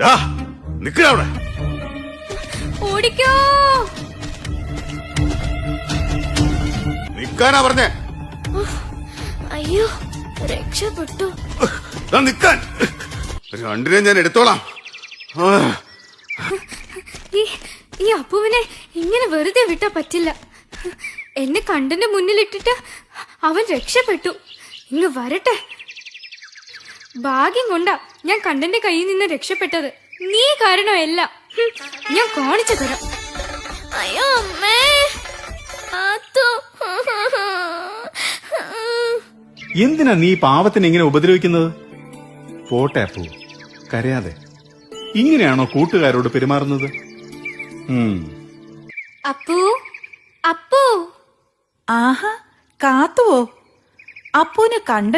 നിക്കണ അവിടെ. ഓടിക്കോ. നിക്കാനാ പറഞ്ഞേ. അയ്യോ രക്ഷപ്പെട്ടു. നിക്കാൻ. രണ്ടിനെ ഞാൻ എടുത്തോളാം. ഈ അപ്പുവിനെ ഇങ്ങനെ വെറുതെ വിട്ടാ പറ്റില്ല. എന്നെ കണ്ടന്റെ മുന്നിലിട്ടിട്ട് അവൻ രക്ഷപ്പെട്ടു. ഇങ്ങ് വരട്ടെ. ഭാഗ്യം കൊണ്ടാ ഞാൻ കണ്ടന്റെ കയ്യിൽ നിന്ന് രക്ഷപ്പെട്ടത്. നീ കാരണമല്ല. ഞാൻ കാണിച്ചു തരാം. അയ്യോ അമ്മേ. എന്തിനാ നീ പാവത്തിന് ഇങ്ങനെ ഉപദ്രവിക്കുന്നത്? പോട്ടെ അപ്പു കരയാതെ. ഇങ്ങനെയാണോ കൂട്ടുകാരോട് പെരുമാറുന്നത്? അപ്പു അപ്പു. ആഹാ കാത്തുവോ? അപ്പൂനെ കണ്ട